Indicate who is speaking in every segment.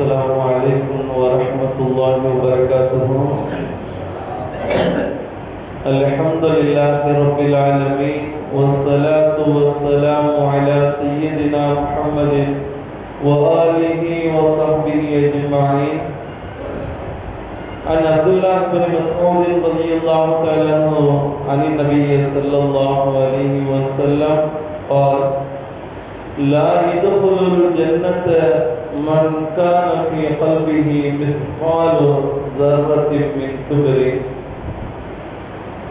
Speaker 1: السلام عليكم ورحمة الله وبركاته. الحمد لله رب العالمين، والصلاة والسلام على سيدنا محمد وآله وصحبه أجمعين. عن عبد الله بن مسعود رضي الله تعالى عنه، عن النبي صلى الله عليه وسلم قال لا يدخل الجنة من كان في قلبه مثقال ذرة من كبر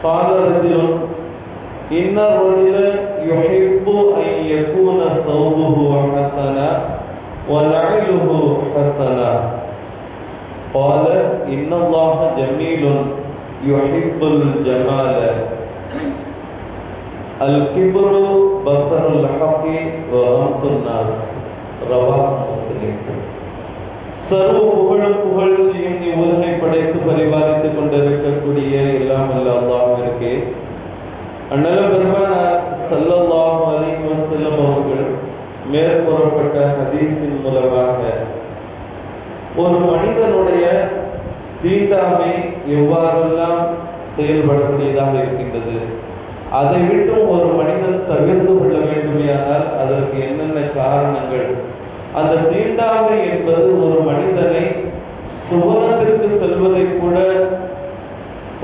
Speaker 1: قال رجل، إن الرجل يحب أن يكون ثوبه حسنا ونعله حسنا. قال، إن الله جميل يحب الجمال. الكبر بصر الحق وغمط الناس. சர்வ புகழ புகழ்ச்சியும் நீ படைத்து பரிபாலித்துக் கொண்டிருக்கக்கூடிய எல்லாம் அல்லாஹ் இருக்கே அண்ணல பெருமானார் சல்லல்லாஹு அலைஹி வஸல்லம் ஒரு மனிதனுடைய தீண்டாமை எவ்வாறெல்லாம் செயல்படக்கூடியதாக இருக்கின்றது. அதை விட்டும் ஒரு மனிதன் தவிர்த்து கொள்ள வேண்டுமையானால் அதற்கு என்னென்ன காரணங்கள்? அந்த தீண்டாமை என்பது ஒரு மனிதனை சுவனத்திற்கு செல்வதை கூட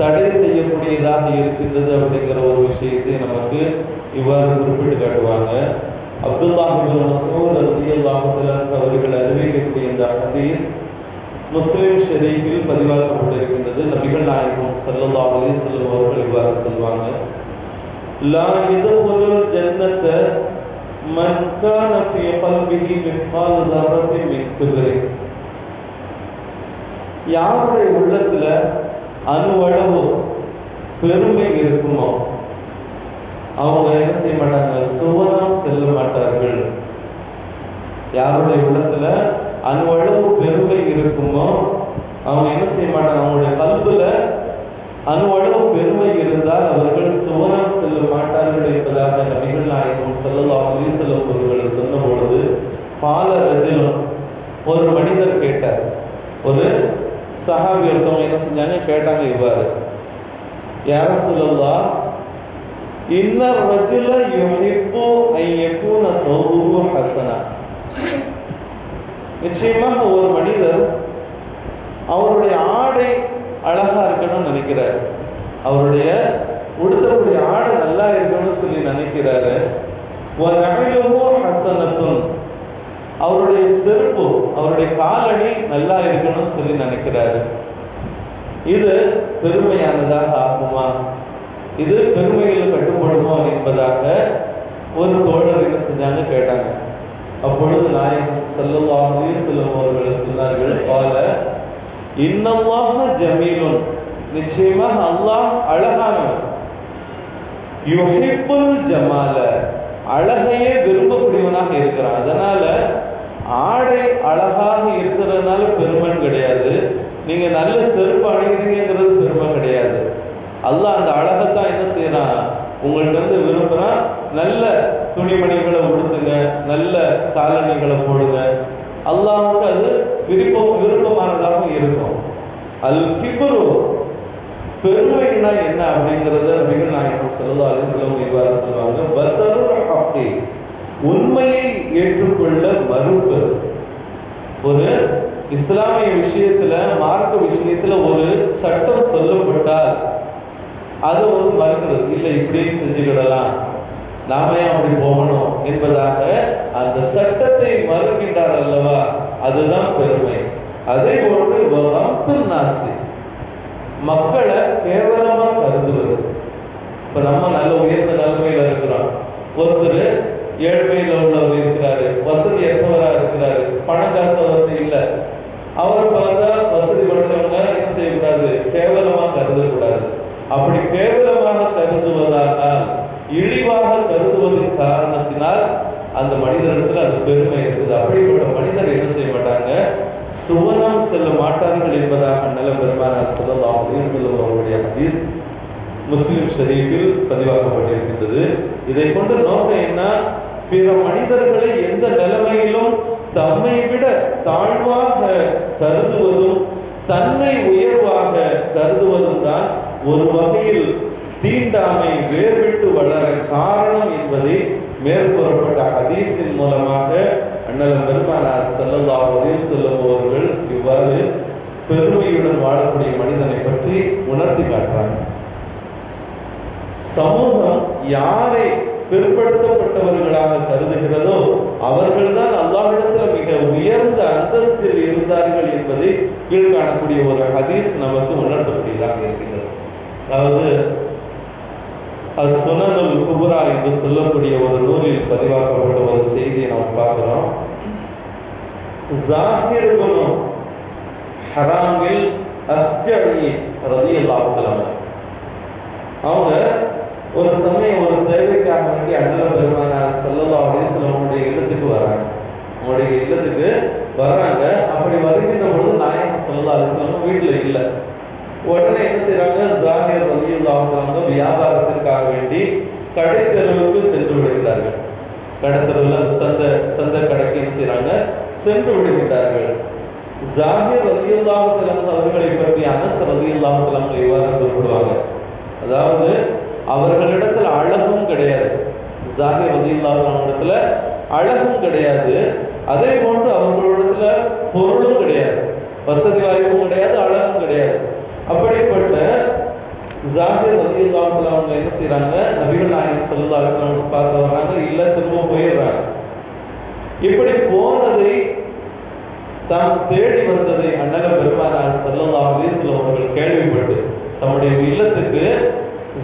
Speaker 1: தடை செய்யக்கூடியதாக இருக்கின்றது அப்படிங்கிற ஒரு விஷயத்தை நமக்கு இவ்வாறு குறிப்பிட்டு காட்டுவாங்க. அப்துல்லாஹிபின் அவர்கள் அறிவிக்கக்கூடிய இந்த ஹதீஸ் முஸ்லிம் ஷெரீஃபில் பதிவாக்கப்பட்டிருக்கின்றது. நபிகள் நாயகம் சல்லல்லாஹு அலைஹி அவர்கள் இவ்வாறு சொல்வாங்க لا يدخل الجنة من كان في قلبه مثقال ذرة من كبر யாருடைய உள்ளத்துல அணுவளவு பெருமை இருக்குமோ அவங்க என்ன செய்ய மாட்டாங்க சுவனம் செல்ல மாட்டார்கள் யாருடைய உள்ளத்துல அணுவளவு பெருமை இருக்குமோ அவங்க என்ன செய்ய மாட்டாங்க அவங்களுடைய கல்புல அணுவளவு பெருமை இருந்தால் அவர்கள் சுவனம் செல்ல மாட்டார்கள் என்பதாக நபிகள் நாயகம் செல்லலாம் செல்லும் அவர்கள் சொன்ன பொழுது பால ரஜிலும் ஒரு மனிதர் கேட்டார். ஒரு சஹாபி ஒருத்தவங்க என்ன செஞ்சாங்க கேட்டாங்க இவ்வாறு. யாரும் சொல்லலா இன்னர் ரஜில யுஹிப்பு ஐ நான் சௌபுஹு ஹஸனா நிச்சயமாக ஒரு மனிதர் அவருடைய ஆடை அழகா இருக்கணும்னு நினைக்கிறார். அவருடைய உடுத்தக்கூடிய ஆடை நல்லா இருக்கணும்னு சொல்லி நினைக்கிறாரு. ஒரு நகையிலமோ ஹசனத்தும். அவருடைய செருப்பு அவருடைய காலடி நல்லா இருக்கணும்னு சொல்லி நினைக்கிறாரு. இது பெருமையானதாக ஆகுமா? இது பெருமையில் கட்டுப்படுமா என்பதாக ஒரு தோழர் என்ன செஞ்சாங்க கேட்டாங்க. அப்பொழுது நாயகம் செல்லவாக செல்லும் அவர்கள் சொன்னார்கள் பால இன்னமாக ஜமீலுன் நிச்சயமாக அல்லாஹ் அழகானவர். யுஹிப்புல் ஜமால அழகையே விரும்பக்கூடியவனாக இருக்கிறான். அதனால ஆடை அழகாக இருக்கிறதுனால பெருமன் கிடையாது. நீங்க நல்ல செருப்பு அணிகிறீங்கிறது பெருமை கிடையாது. அல்லாஹ் அந்த அழகைத்தான் என்ன செய்யறான் உங்கள்கிட்ட வந்து விரும்புறான். நல்ல துணிமணிகளை உடுத்துங்க நல்ல காலணிகளை போடுங்க அல்லாவுக்கு அது விருப்பம் விருப்பமானதாக இருக்கும். அது கிபரு பெருமைனா என்ன அப்படிங்கிறத மிக நாயகம் சொல்லலாம் அலிஸ்லம் இவ்வாறு சொல்லுவாங்க. பத்தரு அப்படி உண்மையை ஏற்றுக்கொள்ள மறுப்பு. ஒரு இஸ்லாமிய விஷயத்துல மார்க்க விஷயத்துல ஒரு சட்டம் சொல்லப்பட்டால் அது ஒரு மறுக்கிறது இல்லை இப்படியும் செஞ்சுக்கிடலாம். நாம ஏன் அப்படி போகணும்? parte. ஹதீஸ் முஸ்லிம் ஷரீஃபில் பதிவாக்கப்பட்டிருக்கின்றது. இதை கொண்டு நோக்கம் என்ன? பிற மனிதர்களை எந்த நிலைமையிலும் தம்மை விட தாழ்வாக கருதுவதும் தன்னை உயர்வாக கருதுவதும் தான் ஒரு வகையில் தீண்டாமை வேர்விட்டு வளர காரணம் என்பதை மேற்கூறப்பட்ட ஹதீஸின் மூலமாக அண்ணல் பெருமானார் செல்லல்லாஹு அலைஹி வஸல்லம் அவர்கள் இவ்வாறு பெருமையுடன் வாழக்கூடிய மனிதனை பற்றி உணர்த்தி காட்டுறாங்க சமூகம் யாரை பிற்படுத்தப்பட்டவர்களாக கருதுகிறதோ அவர்கள்தான் அல்லாஹிடத்தில் மிக உயர்ந்த அந்தஸ்தில் இருந்தார்கள் என்பதை கீழ்காணக்கூடிய ஒரு ஹதீஸ் நமக்கு உணர்த்தக்கூடியதாக இருக்கின்றது. அதாவது அது சுனநூல் குபுரா என்று சொல்லக்கூடிய ஒரு நூலில் பதிவாக்கப்பட்ட ஒரு செய்தியை நாம் பார்க்கிறோம். ஜாகிர் குனு ஹராமில் ரதி ரலியல்லாஹு அவங்க ஒரு சமயம் ஒரு தேவைக்காக வேண்டி அண்ணல பெருமானார் செல்லல்லா அப்படின்னு அவங்களுடைய இல்லத்துக்கு வராங்க. அவங்களுடைய இல்லத்துக்கு வர்றாங்க அப்படி வருகின்ற பொழுது நாயகம் செல்லல்லா அலிஸ்லாம் வீட்டில் இல்லை. உடனே என்ன செய்யறாங்க ஜாகிர் அவங்க வியாபாரத்திற்காக வேண்டி கடை தெருவுக்கு சென்று விடுகிறார்கள். கடை தெருவில் சந்த சந்த கடைக்கு செய்கிறாங்க சென்று விடுகிறார்கள். ஜாகிர் ரலியல்லாஹு அவர்களை பற்றி அனஸ் ரலியல்லாஹு இவ்வாறு குறிப்பிடுவாங்க அதாவது அவர்களிடத்துல அழகும் கிடையாது. ஜாகிர் இடத்துல அழகும் கிடையாது. அதே போன்று அவர்களிடத்துல பொருளும் கிடையாது. வசதி வாய்ப்பும் கிடையாது அழகும் கிடையாது. அப்படிப்பட்ட ஜாகிர் ரலியல்லாஹு அவங்க என்ன செய்யறாங்க நபிகள் நாயகம் ஸல்லல்லாஹு அலைஹி பார்க்க வர்றாங்க இல்ல திரும்ப போயிடுறாங்க. இப்படி போனதை தாம் தேடி வந்ததை அண்ணக பெருமானார் ஸல்லல்லாஹு அலைஹி அவர்கள் கேள்விப்பட்டு தம்முடைய இல்லத்துக்கு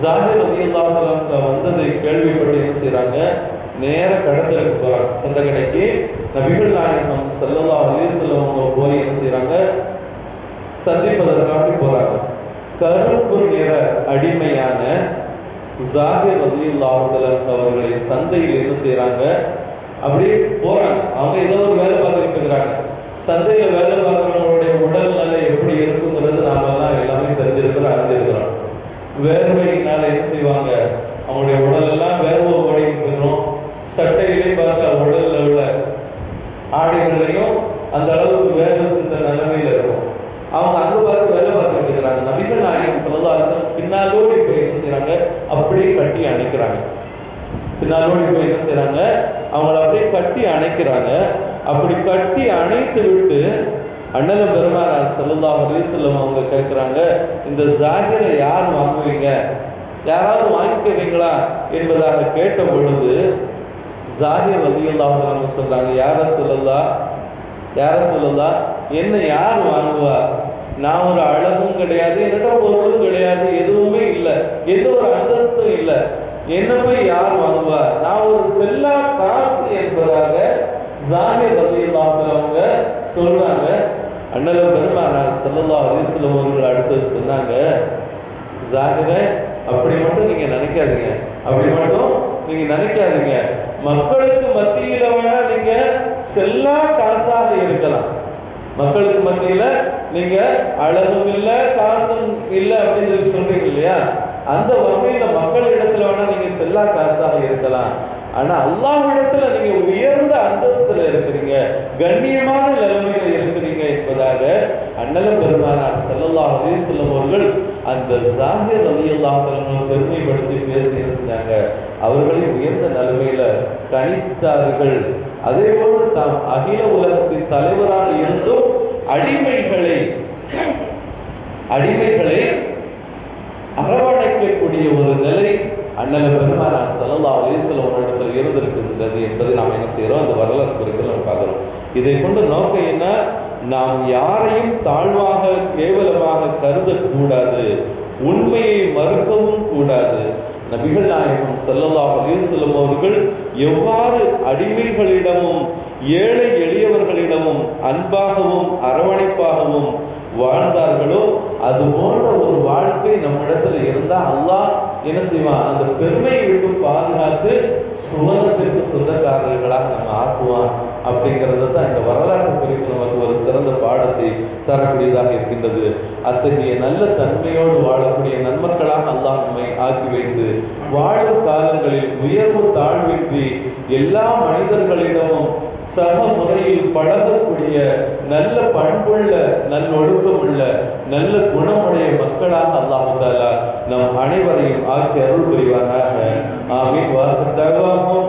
Speaker 1: ஜாகிர் ரலியல்லாஹு வந்ததை கேள்விப்பட்டு என்ன செய்யறாங்க நேர கடத்தலுக்கு போறாங்க. சொந்த கடைக்கு நபிகள் நாயகம் செல்லல்லா அலிசல்லவங்க போய் என்ன செய்யறாங்க சந்திப்பதற்காக போறாங்க. கருப்பு நிற அடிமையான ஜாகிர் ரலியல்லாஹு அவர்களை சந்தையில் என்ன செய்யறாங்க அப்படியே போறாங்க. அவங்க ஏதோ ஒரு வேலை பார்த்துட்டு இருக்கிறாங்க. சந்தையில வேலை பார்க்குறவங்களுடைய உடல் நிலை எப்படி இருக்குங்கிறது நாம எல்லாம் எல்லாமே தெரிஞ்சிருக்கிறோம் அறிஞ்சிருக்கிறோம். வேர்வையினால என்ன செய்வாங்க? அவங்களுடைய உடல் எல்லாம் வேர்வை ஓடிட்டு இருக்கணும் சட்டையிலையும் பார்த்தா உடல்ல உள்ள ஆடைகளையும் அந்த அளவுக்கு வேர்வை சிந்த நிலைமையில இருக்கும் அவங்க அங்க பார்த்து வேலை பார்த்துட்டு இருக்கிறாங்க நபிகள் நாயகம் சொல்லலாம் பின்னாலோடி போய் என்ன செய்றாங்க அப்படியே கட்டி அணைக்கிறாங்க பின்னாலோடி போய் என்ன செய்றாங்க அவங்கள அப்படியே கட்டி அணைக்கிறாங்க அப்படி கட்டி அணைத்து விட்டு அண்ணல பெருமானார் செல்லா அலிசல்லம் அவங்க கேட்குறாங்க இந்த ஜாகிரை யார் வாங்குவீங்க? யாராவது வாங்கிக்கிறீங்களா? என்பதாக கேட்ட பொழுது ஜாகிர் ரலியல்லாஹு சொல்றாங்க யார சொல்லலா யார சொல்லலா என்ன யார் வாங்குவா? நான் ஒரு அழகும் கிடையாது என்னோட பொருளும் கிடையாது எதுவுமே இல்லை எந்த ஒரு அந்தஸ்தும் இல்லை. என்ன போய் யார் வாங்குவா? நான் ஒரு செல்லா காசு என்பதாக ஜாகிர் ரலியல்லாஹு அவங்க சொல்றாங்க. அண்ணல பெருமானார் செல்லல்லா அலைஹி வஸல்லம் அவர்கள் அடுத்தது சொன்னாங்க ஜாகிர அப்படி மட்டும் நீங்க நினைக்காதீங்க. அப்படி மட்டும் நீங்க நினைக்காதீங்க. மக்களுக்கு மத்தியில வேணா நீங்க செல்லா காசாக இருக்கலாம். மக்களுக்கு மத்தியில நீங்க அழகும் இல்ல காசும் இல்ல அப்படின்னு சொல்லி சொல்றீங்க இல்லையா? அந்த வகையில மக்கள் இடத்துல வேணா நீங்க செல்லா காசாக இருக்கலாம். ஆனா அல்லாஹ் இடத்துல நீங்க உயர் கண்ணியமான நிலைமையில இருக்கிறீங்க என்பதாக அண்ணல பெருமானார் ஸல்லல்லாஹு செல்லும் அவர்கள் அந்த ஜாகிர் ரலியல்லாஹு பெருமைப்படுத்தி பேசியிருந்தாங்க. அவர்களை உயர்ந்த நிலைமையில கணித்தார்கள் அதே தாம் அகில உலகத்தின் தலைவராக இருந்தும் அடிமைகளை அடிமைகளை அரவணைக்கக்கூடிய ஒரு நிலை அண்ணல பெருமானார் செல்லல்லா அலைஹி வஸல்லம் அவரிடத்தில் இருந்திருக்கின்றது என்பதை நாம் என்ன செய்யறோம் அந்த வரலாறு குறித்து நம்ம பார்க்கிறோம். இதை கொண்டு நோக்கம் என்ன? நாம் யாரையும் தாழ்வாக கேவலமாக கருதக்கூடாது. உண்மையை மறுக்கவும் கூடாது. நபிகள் நாயகம் ஸல்லல்லாஹு அலைஹி அவர்கள் எவ்வாறு அடிமைகளிடமும் ஏழை எளியவர்களிடமும் அன்பாகவும் அரவணைப்பாகவும் வாழ்ந்தார்களோ அது போன்ற ஒரு வாழ்க்கை நம்மிடத்துல இருந்தா அல்லாஹ் என்ன செய்வான்? அந்த பெருமையை விட்டு பாதுகாத்து சுதந்திரத்திற்கு சொந்தக்காரர்களாக நம்ம ஆக்குவான். அப்படிங்கிறத தான் இந்த வரலாற்று குறித்து நமக்கு ஒரு சிறந்த பாடத்தை தரக்கூடியதாக இருக்கின்றது. அத்தகைய நல்ல தன்மையோடு வாழக்கூடிய நன்மக்களாக அல்லாஹ் நம்மை ஆக்கி வைத்து வாழும் காலங்களில் உயர்வு தாழ்வின்றி எல்லா மனிதர்களிடமும் சக முறையில் பழகக்கூடிய நல்ல பண்புள்ள நல்லொழுக்கமுள்ள நல்ல குணமுடைய மக்களாக அல்லாஹாலா நம் அனைவரையும் ஆக்கி அருள் புரிவானாக. ஆமீன். வாசத்தாகவும்